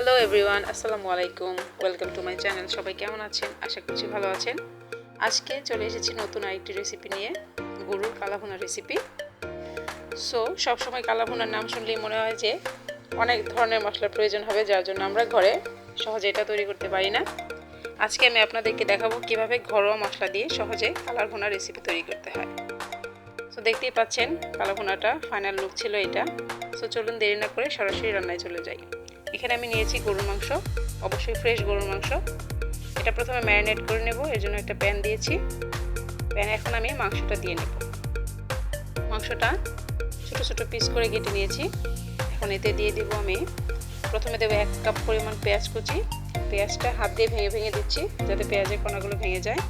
Hello everyone আসসালামু আলাইকুম welcome to my channel সবাই কেমন আছেন? আশা করছি ভালো আছেন। আজকে চলে এসেছি নতুন আরেকটি রেসিপি নিয়ে, গরুর কালাভুনা রেসিপি সো সবসময় কালাভুনার নাম শুনলেই মনে হয় যে অনেক ধরনের মশলার প্রয়োজন হবে, যার জন্য আমরা ঘরে সহজে এটা তৈরি করতে পারি না। আজকে আমি আপনাদেরকে দেখাবো কীভাবে ঘরোয়া মশলা দিয়ে সহজে কালাভুনা রেসিপি তৈরি করতে হয়। সো দেখতেই পাচ্ছেন, কালাভুনাটা ফাইনাল লুক ছিল এটা। সো চলুন দেরি না করে সরাসরি রান্নায় চলে যাই। এখানে আমি নিয়েছি গরুর মাংস, অবশ্যই ফ্রেশ গরুর মাংস। এটা প্রথমে ম্যারিনেট করে নেব, এর জন্য একটা প্যান দিয়েছি। প্যানে এখন আমি মাংসটা দিয়ে নেব। মাংসটা ছোটো ছোটো পিস করে কেটে নিয়েছি। এখন এতে দিয়ে দেবো আমি, প্রথমে দেবো এক কাপ পরিমাণ পেঁয়াজ কুচি। পেঁয়াজটা হাত দিয়ে ভেঙে ভেঙে দিচ্ছি, যাতে পেঁয়াজের কণাগুলো ভেঙে যায়।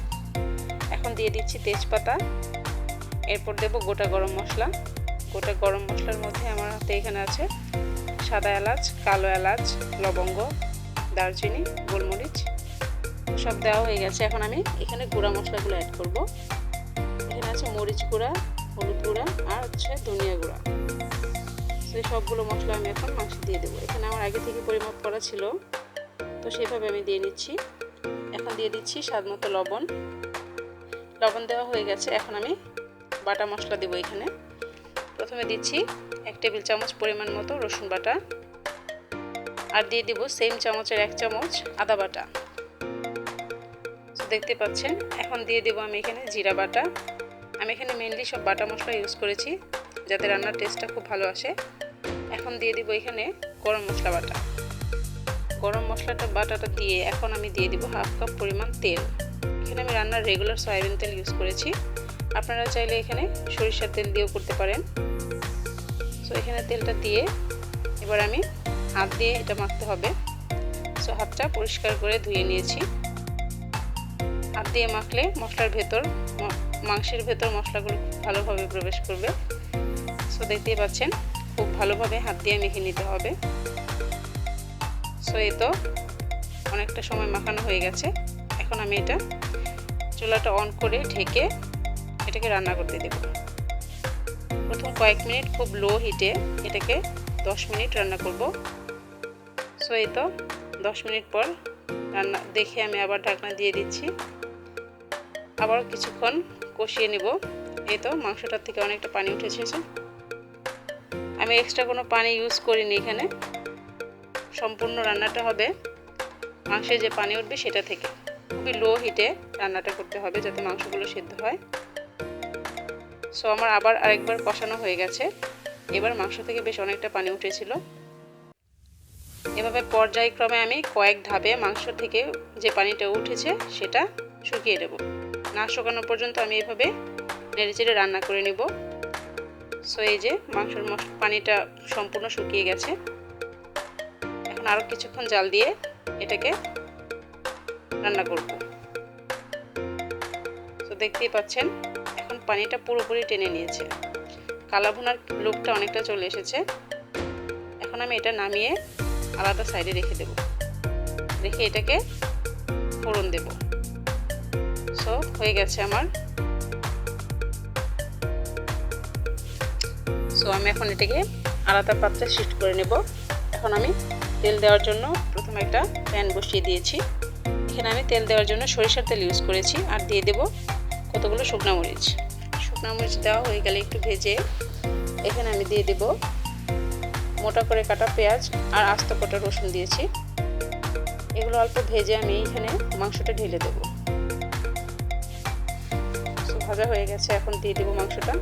এখন দিয়ে দিচ্ছি তেজপাতা। এরপর দেব গোটা গরম মশলা। গোটা গরম মশলার মধ্যে আমার হাতে এখানে আছে সাদা এলাচ, কালো এলাচ, লবঙ্গ, দারচিনি, গোলমরিচ, সব দেওয়া হয়ে গেছে। এখন আমি এখানে গুঁড়া মশলাগুলো অ্যাড করব। এখানে আছে মরিচ গুঁড়া, হলুদ গুঁড়া আর হচ্ছে ধনিয়া গুঁড়া। সেই সবগুলো মশলা আমি এখন মাংস দিয়ে দেবো। এখানে আমার আগে থেকে পরিমাপ করা ছিল, তো সেভাবে আমি দিয়ে নিচ্ছি। এখন দিয়ে দিচ্ছি স্বাদ মতো লবণ। লবণ দেওয়া হয়ে গেছে। এখন আমি বাটা মশলা দেবো এখানে। প্রথমে দিচ্ছি এক টেবিল চামচ পরিমাণ মতো রসুন বাটা। আর দিয়ে দিব সেম চামচের এক চামচ আদা বাটা। দেখতে পাচ্ছেন, এখন দিয়ে দেবো আমি এখানে জিরা বাটা। আমি এখানে মেনলি সব বাটা মশলা ইউজ করেছি, যাতে রান্নার টেস্টটা খুব ভালো আসে। এখন দিয়ে দিব এখানে গরম মশলা বাটা। গরম মশলাটা, বাটাটা দিয়ে এখন আমি দিয়ে দিব হাফ কাপ পরিমাণ তেল। এখানে আমি রান্নার রেগুলার সয়াবিন তেল ইউজ করেছি। আপনারা চাইলে এখানে সরিষার তেল দিয়েও করতে পারেন। সো এখানে তেলটা দিয়ে এবার আমি হাত দিয়ে এটা মাখতে হবে। সো হাতটা পরিষ্কার করে ধুয়ে নিয়েছি। হাত দিয়ে মাখলে মশলার ভেতর মাংসের ভেতর মশলাগুলো ভালোভাবে প্রবেশ করবে। সো দেখতেই পাচ্ছেন, খুব ভালোভাবে হাত দিয়ে মেখে নিতে হবে। সো এ তো অনেকটা সময় মাখানো হয়ে গেছে। এখন আমি এটা চুলাটা অন করে ঢেকে এটাকে রান্না করতে দেব। প্রথম কয়েক মিনিট খুব লো হিটে এটাকে 10 মিনিট রান্না করব। সো এই তো 10 মিনিট পর রান্না, দেখে আমি আবার ঢাকনা দিয়ে দিচ্ছি। আবার কিছুক্ষণ কষিয়ে নিব। এই তো মাংসটার থেকে অনেকটা পানি উঠেছে আমি এক্সট্রা কোনো পানি ইউজ করিনি এখানে। সম্পূর্ণ রান্নাটা হবে মাংসে যে পানি উঠবে সেটা থেকে। খুবই লো হিটে রান্নাটা করতে হবে যাতে মাংসগুলো সিদ্ধ হয়। সো আমার আবার আরেকবার কষানো হয়ে গেছে। এবার মাংস থেকে বেশ অনেকটা পানি উঠেছিল। এভাবে পর্যায়ক্রমে আমি কয়েক ধাপে মাংস থেকে যে পানিটা উঠেছে, সেটা শুকিয়ে দেব না শুকানো পর্যন্ত আমি এভাবে নেড়ে চেড়ে রান্না করে নেব। সো এই যে মাংসর পানিটা সম্পূর্ণ শুকিয়ে গেছে। এখন আরও কিছুক্ষণ জাল দিয়ে এটাকে রান্না করব। তো দেখতেই পাচ্ছেন পানিটা পুরোপুরি টেনে নিয়েছে। কালাভুনার লোকটা অনেকটা চলে এসেছে। এখন আমি এটা নামিয়ে আলাদা সাইডে রেখে দেব। রেখে এটাকে ফোড়ন দেব। সো হয়ে গেছে আমার। সো আমি এখন এটাকে আলাদা পাত্রে শিফট করে নেব। এখন আমি তেল দেওয়ার জন্য প্রথমে একটা প্যান বসিয়ে দিয়েছি। এখানে আমি তেল দেওয়ার জন্য সরিষার তেল ইউজ করেছি। আর দিয়ে দেব কতগুলো শুকনো মরিচ। মরিচ দেওয়া হয়ে গেলে একটু ভেজে এখানে আমি দিয়ে দেব মোটা করে কাটা পেঁয়াজ আর আস্ত কটা রসুন দিয়েছি। এগুলো অল্প ভেজে আমি এখানে মাংসটা ঢেলে দেব। ভাজা হয়ে গেছে, এখন দিয়ে দেবো মাংসটা।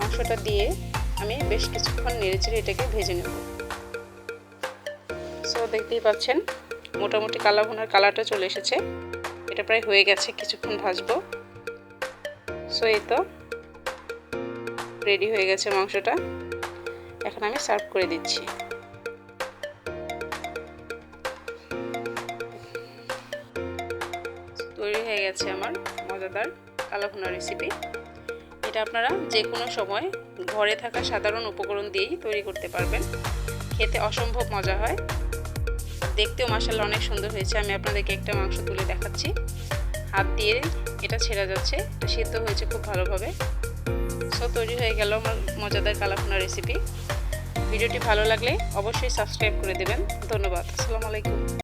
মাংসটা দিয়ে আমি বেশ কিছুক্ষণ নেড়ে চেড়ে এটাকে ভেজে নেব। সো, দেখতেই পাচ্ছেন, মোটামুটি কালা ভুনার কালারটা চলে এসেছে। এটা প্রায় হয়ে গেছে, কিছুক্ষণ ভাজবো। সো এই তো। রেডি হয়ে গেছে মাংসটা। এখন আমি সার্ভ করে দিচ্ছি। তৈরি হয়ে গেছে আমার মজাদার কালাভুনা রেসিপি এটা আপনারা যে কোনো সময় ঘরে থাকা সাধারণ উপকরণ দিয়েই তৈরি করতে পারবেন। খেতে অসম্ভব মজা হয়। দেখতেও মাসাল্লা অনেক সুন্দর হয়েছে। আমি আপনাদেরকে একটা মাংস তুলে দেখাচ্ছি। হাত দিয়ে এটা ছেড়া যাচ্ছে এটা সিদ্ধ হয়েছে খুব ভালোভাবে। সো তৈরি হয়ে গেল আমার মজাদার কালাফুনা রেসিপি ভিডিওটি ভালো লাগলে অবশ্যই সাবস্ক্রাইব করে দেবেন। ধন্যবাদ। আসসালামু আলাইকুম।